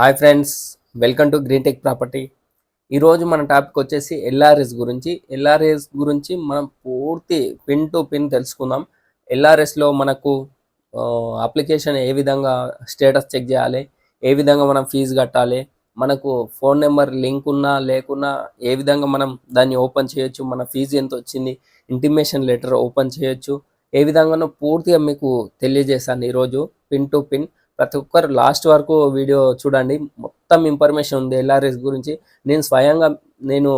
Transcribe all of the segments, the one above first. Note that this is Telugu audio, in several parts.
Hi friends welcome to green tech property. ఈరోజు మన టాపిక్ వచ్చేసి ఎల్ఆర్ఎస్ గురించి. ఎల్ఆర్ఎస్ గురించి మనం పూర్తి పిన్ టు పిన్ తెలుసుకుందాం. ఎల్ఆర్ఎస్లో మనకు అప్లికేషన్ ఏ విధంగా స్టేటస్ చెక్ చేయాలి ఏ విధంగా మనం ఫీజు కట్టాలి మనకు ఫోన్ నెంబర్ లింక్ ఉన్నా లేకున్నా ఏ విధంగా మనం దాన్ని ఓపెన్ చేయొచ్చు మన ఫీజు ఎంత వచ్చింది ఇంటిమేషన్ లెటర్ ఓపెన్ చేయొచ్చు ఏ విధంగానో పూర్తిగా మీకు తెలియజేశాను ఈరోజు పిన్ టు పిన్. ప్రతి ఒక్కరు లాస్ట్ వరకు వీడియో చూడండి. మొత్తం ఇన్ఫర్మేషన్ ఉంది ఎల్ఆర్ఎస్ గురించి. నేను స్వయంగా నేను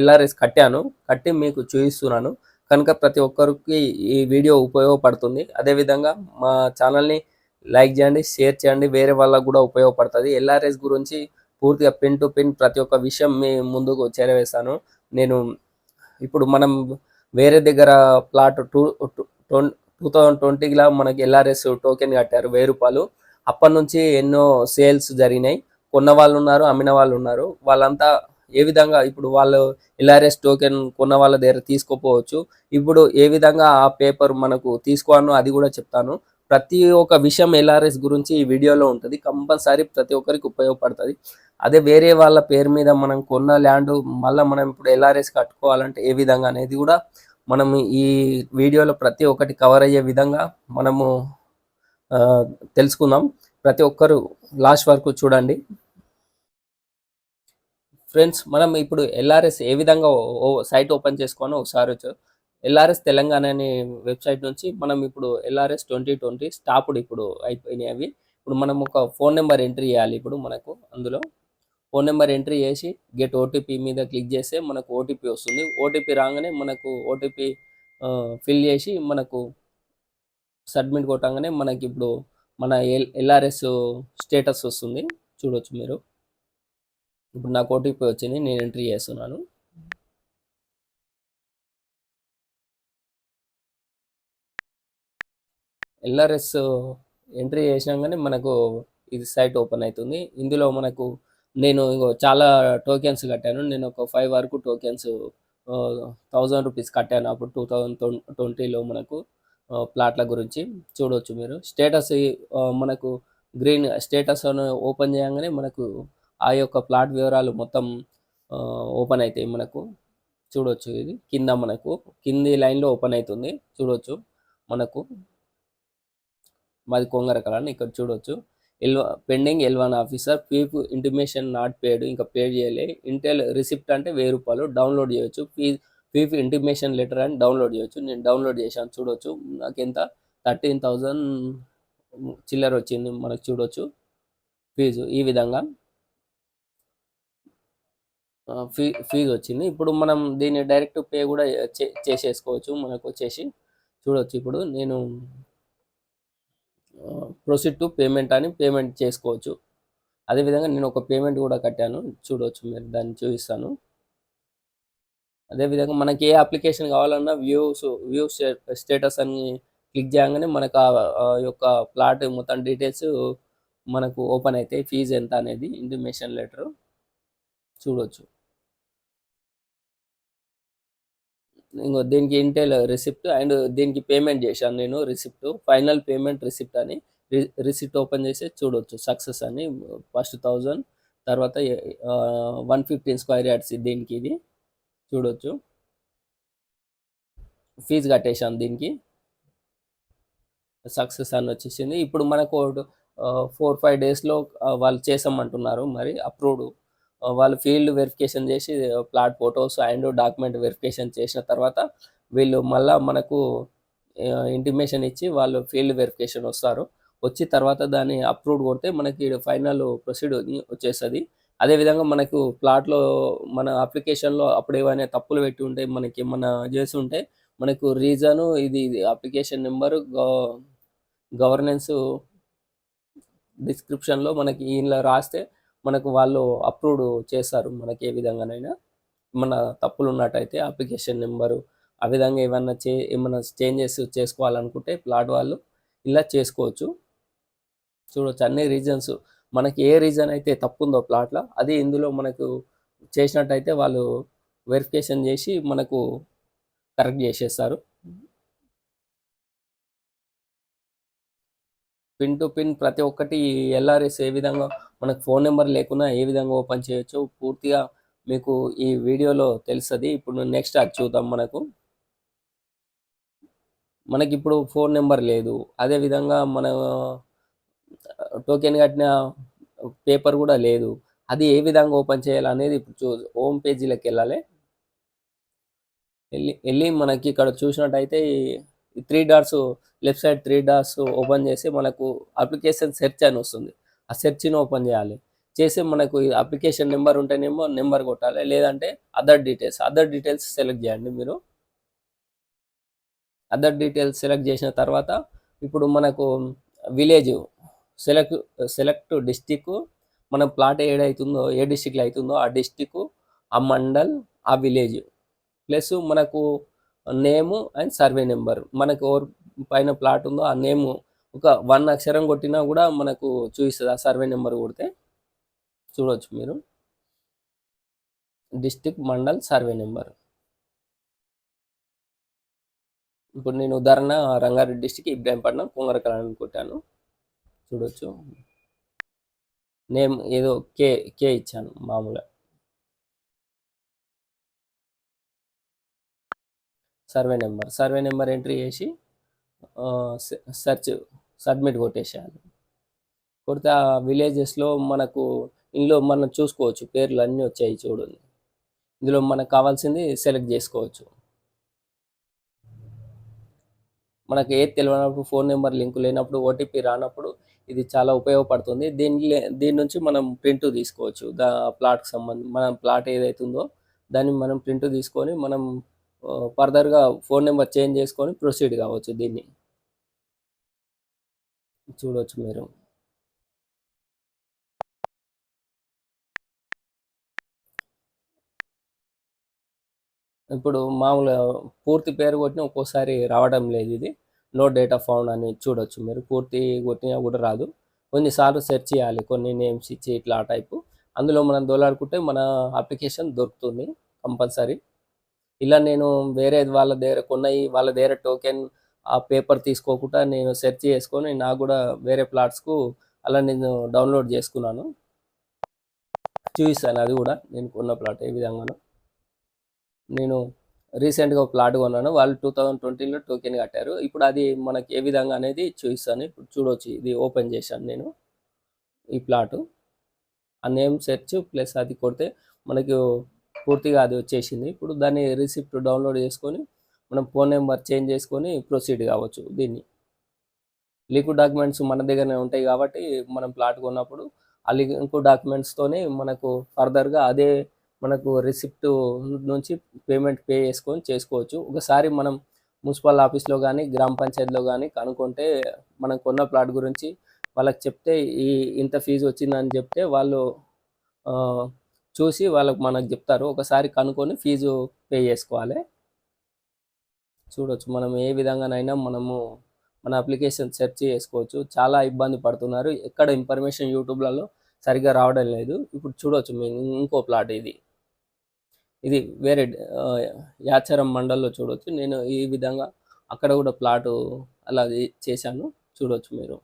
ఎల్ఆర్ఎస్ కట్టాను. కట్టి మీకు చూపిస్తున్నాను. కనుక ప్రతి ఒక్కరికి ఈ వీడియో ఉపయోగపడుతుంది. అదేవిధంగా మా ఛానల్ని లైక్ చేయండి షేర్ చేయండి. వేరే వాళ్ళకు కూడా ఉపయోగపడుతుంది. ఎల్ఆర్ఎస్ గురించి పూర్తిగా పిన్ టు పిన్ ప్రతి ఒక్క విషయం మీ ముందుకు చేరవేస్తాను. నేను ఇప్పుడు మనం వేరే దగ్గర ప్లాట్ టూ టూ థౌజండ్ ట్వంటీలో మనకి ఎల్ఆర్ఎస్ టోకెన్ కట్టారు వెయ్యి రూపాయలు. అప్పటి నుంచి ఎన్నో సేల్స్ జరిగినాయి. కొన్న వాళ్ళు ఉన్నారు అమ్మిన వాళ్ళు ఉన్నారు. వాళ్ళంతా ఏ విధంగా ఇప్పుడు వాళ్ళు ఎల్ఆర్ఎస్ టోకెన్ కొన్న వాళ్ళ దగ్గర తీసుకోపోవచ్చు. ఇప్పుడు ఏ విధంగా ఆ పేపర్ మనకు తీసుకోవాలో అది కూడా చెప్తాను. ప్రతి ఒక్క విషయం ఎల్ఆర్ఎస్ గురించి ఈ వీడియోలో ఉంటుంది. కంపల్సరీ ప్రతి ఒక్కరికి ఉపయోగపడుతుంది. అదే వేరే వాళ్ళ పేరు మీద మనం కొన్న ల్యాండ్ మళ్ళీ మనం ఇప్పుడు ఎల్ఆర్ఎస్ కట్టుకోవాలంటే ఏ విధంగా అనేది కూడా మనం ఈ వీడియోలో ప్రతి ఒక్కటి కవర్ అయ్యే విధంగా మనము తెలుసుకుందాం. ప్రతి ఒక్కరు లాస్ట్ వరకు చూడండి. ఫ్రెండ్స్ మనం ఇప్పుడు ఎల్ఆర్ఎస్ ఏ విధంగా సైట్ ఓపెన్ చేసుకోవాలో ఒకసారి ఎల్ఆర్ఎస్ తెలంగాణ అనే వెబ్సైట్ నుంచి మనం ఇప్పుడు ఎల్ఆర్ఎస్ ట్వంటీ ట్వంటీ స్టాప్డ్ ఇప్పుడు అయిపోయినాయి అవి. ఇప్పుడు మనం ఒక ఫోన్ నెంబర్ ఎంట్రీ చేయాలి ఇప్పుడు మనకు అందులో. ఫోన్ నెంబర్ ఎంట్రీ చేసి గెట్ ఓటీపీ మీద క్లిక్ చేస్తే మనకు ఓటీపీ వస్తుంది. ఓటీపీ రాగానే మనకు ఓటీపీ ఫిల్ చేసి మనకు సబ్మిట్ కొట్టంగానే మనకి ఇప్పుడు మన ఎల్ ఎల్ఆర్ఎస్ స్టేటస్ వస్తుంది. చూడవచ్చు మీరు. ఇప్పుడు నాకు ఓటీపీ వచ్చింది నేను ఎంట్రీ చేస్తున్నాను. ఎల్ఆర్ఎస్ ఎంట్రీ చేసినాగానే మనకు ఇది సైట్ ఓపెన్ అవుతుంది ఇందులో మనకు నేను చాలా టోకెన్స్ కట్టాను. నేను ఒక ఫైవ్ వరకు టోకెన్స్ థౌజండ్ రూపీస్ కట్టాను. అప్పుడు టూ థౌజండ్ ట్వంటీలో మనకు ప్లాట్ల గురించి చూడవచ్చు మీరు. స్టేటస్ మనకు గ్రీన్ స్టేటస్ ఓపెన్ చేయగానే మనకు ఆ యొక్క ప్లాట్ వివరాలు మొత్తం ఓపెన్ అవుతాయి మనకు. చూడవచ్చు ఇది. కింద మనకు కింది లైన్లో ఓపెన్ అవుతుంది చూడవచ్చు మనకు. మాది కొంగర కళని ఇక్కడ చూడవచ్చు ఎల్వ pending L one officer fee intimation not paid ఇంకా పే చేయాలి. ఇంటెల్ రిసిప్ట్ అంటే వెయ్యి రూపాయలు డౌన్లోడ్ చేయవచ్చు ఫీజ్ ఫీఫ్ ఇంటిమేషన్ లెటర్ అని డౌన్లోడ్ చేయొచ్చు. నేను డౌన్లోడ్ చేశాను చూడొచ్చు. నాకు ఎంత థర్టీన్ థౌజండ్ చిల్లర వచ్చింది మనకు చూడొచ్చు. ఫీజు ఈ విధంగా. ఫీ ఫీజు వచ్చింది. ఇప్పుడు మనం దీన్ని డైరెక్ట్ పే కూడా చేసేసుకోవచ్చు మనకు వచ్చేసి. చూడొచ్చు ఇప్పుడు నేను ప్రొసీడ్ టు పేమెంట్ అని పేమెంట్ చేసుకోవచ్చు. అదేవిధంగా నేను ఒక పేమెంట్ కూడా కట్టాను. చూడవచ్చు మీరు దాన్ని చూపిస్తాను. అదేవిధంగా మనకి ఏ అప్లికేషన్ కావాలన్నా వ్యూస్ వ్యూ స్టేటస్ అని క్లిక్ చేయగానే మనకు ఆ యొక్క ప్లాట్ మొత్తం డీటెయిల్స్ మనకు ఓపెన్ అవుతాయి ఫీజు ఎంత అనేది ఇంటిమేషన్ లెటర్ చూడవచ్చు ఇంకో దీనికి ఇంటెల్ రిసిప్ట్ అండ్ దీనికి పేమెంట్ చేశాను నేను రిసిప్ట్ ఫైనల్ పేమెంట్ రిసిప్ట్ అని రిసిప్ట్ ఓపెన్ చేసి చూడవచ్చు సక్సెస్ అని ఫస్ట్ థౌజండ్ తర్వాత వన్ ఫిఫ్టీన్ స్క్వేర్ యార్డ్స్ దీనికి ఇది. చూడొచ్చు. ఫీజు కట్టేశాను దీనికి. సక్సెస్ అని వచ్చేసింది. ఇప్పుడు మనకు ఫోర్ ఫైవ్ డేస్లో వాళ్ళు చేసామంటున్నారు మరి అప్రూవ్డ్. వాళ్ళు ఫీల్డ్ వెరిఫికేషన్ చేసి plot photos and document verification చేసిన తర్వాత వీళ్ళు మళ్ళీ మనకు ఇంటిమేషన్ ఇచ్చి వాళ్ళు ఫీల్డ్ వెరిఫికేషన్ వస్తారు. వచ్చి తర్వాత దాన్ని అప్రూవ్డ్ కొడితే మనకి ఫైనల్ ప్రొసీడ్ వచ్చేస్తుంది. అదేవిధంగా మనకు ప్లాట్లో మన అప్లికేషన్లో అప్పుడు ఏమైనా తప్పులు పెట్టి ఉంటే మనకి ఏమన్నా చేసి ఉంటే మనకు రీజను ఇది అప్లికేషన్ నెంబరు గవర్నెన్స్ డిస్క్రిప్షన్లో మనకి ఇంట్లో రాస్తే మనకు వాళ్ళు అప్రూవ్డ్ చేస్తారు. మనకి ఏ విధంగానైనా మన తప్పులు ఉన్నట్టయితే అప్లికేషన్ నెంబరు ఆ విధంగా ఏమన్నా చే ఏమన్నా చేంజెస్ చేసుకోవాలనుకుంటే ప్లాట్ వాళ్ళు ఇలా చేసుకోవచ్చు. చూడవచ్చు అన్ని రీజన్స్ మనకి ఏ రీజన్ అయితే తప్పు ఉందో ప్లాట్లో అది ఇందులో మనకు చేసినట్టయితే వాళ్ళు వెరిఫికేషన్ చేసి మనకు కరెక్ట్ చేసేస్తారు. పిన్ టు పిన్ ప్రతి ఒక్కటి ఎల్ఆర్ఎస్ ఏ విధంగా మనకు ఫోన్ నెంబర్ లేకున్నా ఏ విధంగా ఓపెన్ చేయొచ్చు పూర్తిగా మీకు ఈ వీడియోలో తెలుస్తుంది. ఇప్పుడు నెక్స్ట్ అది చూద్దాం మనకు. మనకి ఇప్పుడు ఫోన్ నెంబర్ లేదు. అదే విధంగా మన టోకెన్ కట్టిన పేపర్ కూడా లేదు. అది ఏ విధంగా ఓపెన్ చేయాలి అనేది ఇప్పుడు చూ హోమ్ పేజీలోకి వెళ్ళాలి. వెళ్ళి వెళ్ళి మనకి ఇక్కడ చూసినట్టయితే ఈ three dots left side three dots open చేసి మనకు అప్లికేషన్ సెర్చ్ అని వస్తుంది. ఆ సెర్చ్ని ఓపెన్ చేయాలి. చేసి మనకు అప్లికేషన్ నెంబర్ ఉంటేనేమో నెంబర్ కొట్టాలి. లేదంటే other details other details select చేయండి మీరు. అదర్ డీటెయిల్స్ సెలెక్ట్ చేసిన తర్వాత ఇప్పుడు మనకు విలేజ్ సెలెక్ట్ సెలెక్ట్ డిస్టిక్ మన ప్లాట్ ఏడైతుందో ఏ డిస్టిక్లో అవుతుందో ఆ డిస్టిక్ ఆ మండల్ ఆ విలేజ్. ప్లస్ మనకు నేము అండ్ సర్వే నెంబర్. మనకు ఎవరు పైన ప్లాట్ ఉందో ఆ నేము ఒక వన్ అక్షరం కొట్టినా కూడా మనకు చూపిస్తుంది. ఆ సర్వే నెంబర్ కొడితే చూడవచ్చు మీరు. District mandal survey number. ఇప్పుడు నేను ఉదాహరణ రంగారెడ్డి డిస్టిక్ ఇబ్రాహీంపట్నం కుంగరకల్ కొట్టాను. చూడొచ్చు. నేమ్ ఏదో కే కే ఇచ్చాను మామూలుగా. Survey number survey number entry చేసి సెర్చ్ సబ్మిట్ కొట్టేసేయాలి కొడితే ఆ విలేజెస్లో మనకు ఇందులో మనం చూసుకోవచ్చు పేర్లు అన్నీ వచ్చాయి చూడండి. ఇందులో మనకు కావాల్సింది సెలెక్ట్ చేసుకోవచ్చు. మనకు ఏది తెలియనప్పుడు ఫోన్ నెంబర్ లింక్ లేనప్పుడు ఓటీపీ రానప్పుడు ఇది చాలా ఉపయోగపడుతుంది. దీని దీని నుంచి మనం ప్రింట్ తీసుకోవచ్చు. దా ప్లాట్కి సంబంధించి మనం ప్లాట్ ఏదైతుందో దాన్ని మనం ప్రింట్ తీసుకొని మనం ఫర్దర్గా ఫోన్ నెంబర్ చేంజ్ చేసుకొని ప్రొసీడ్ కావచ్చు దీన్ని. చూడవచ్చు మీరు. ఇప్పుడు మామూలుగా పూర్తి పేరు కొట్టిన ఒక్కోసారి రావడం లేదు ఇది. నో డేటా ఫౌండ్ అని చూడొచ్చు. మీరు పూర్తి కొట్టినా కూడా రాదు. కొన్నిసార్లు సెర్చ్ చేయాలి. కొన్ని నేమ్స్ ఇచ్చి ఇట్లా ఆ టైపు అందులో మనం దోలాడుకుంటే మన అప్లికేషన్ దొరుకుతుంది కంపల్సరీ ఇలా నేను వేరే వాళ్ళ దగ్గర కొన్నాయి వాళ్ళ దగ్గర టోకెన్ ఆ పేపర్ తీసుకోకుండా నేను సెర్చ్ చేసుకొని నాకు కూడా వేరే ప్లాట్స్కు అలా నేను డౌన్లోడ్ చేసుకున్నాను. చూపిస్తాను. అది కూడా నేను కొన్న ప్లాట్ ఏ విధంగానో. నేను రీసెంట్గా ఒక ప్లాట్ కొన్నాను. వాళ్ళు టూ థౌజండ్ ట్వంటీలో టోకెన్ కట్టారు. ఇప్పుడు అది మనకి ఏ విధంగా అనేది చూపిస్తాను. ఇప్పుడు చూడవచ్చు ఇది ఓపెన్ చేశాను నేను ఈ ప్లాటు. ఆ నేమ్ సెర్చ్ ప్లస్ అది కొడితే మనకు పూర్తిగా అది వచ్చేసింది. ఇప్పుడు దాన్ని రిసిప్ట్ డౌన్లోడ్ చేసుకొని మనం ఫోన్ నెంబర్ చేంజ్ చేసుకొని ప్రొసీడ్ కావచ్చు దీన్ని. లిక్విడ్ డాక్యుమెంట్స్ మన దగ్గరనే ఉంటాయి కాబట్టి మనం ప్లాట్ కొన్నప్పుడు ఆ లింక్ డాక్యుమెంట్స్తోనే మనకు ఫర్దర్గా అదే మనకు రిసిప్ట్ నుంచి పేమెంట్ పే చేసుకొని చేసుకోవచ్చు. ఒకసారి మనం మున్సిపల్ ఆఫీస్లో కానీ గ్రామ పంచాయతీలో కానీ కనుక్కుంటే మనం కొన్న ప్లాట్ గురించి వాళ్ళకి చెప్తే ఈ ఇంత ఫీజు వచ్చిందని చెప్తే వాళ్ళు చూసి వాళ్ళకి మనకు చెప్తారు. ఒకసారి కనుక్కొని ఫీజు పే చేసుకోవాలి. చూడవచ్చు మనం ఏ విధంగానైనా మనము మన అప్లికేషన్ సెర్చ్ చేసుకోవచ్చు. చాలా ఇబ్బంది పడుతున్నారు. ఎక్కడ ఇన్ఫర్మేషన్ యూట్యూబ్లలో సరిగ్గా రావడం లేదు. ఇప్పుడు చూడవచ్చు మేము ఇంకో ప్లాట్ ఇది. ఇది వేరే యాచారం మండల్లో చూడవచ్చు నేను ఈ విధంగా అక్కడ కూడా ప్లాటు అలా చేశాను. చూడవచ్చు మీరు.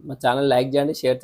మా ఛానల్ లైక్ చేయండి షేర్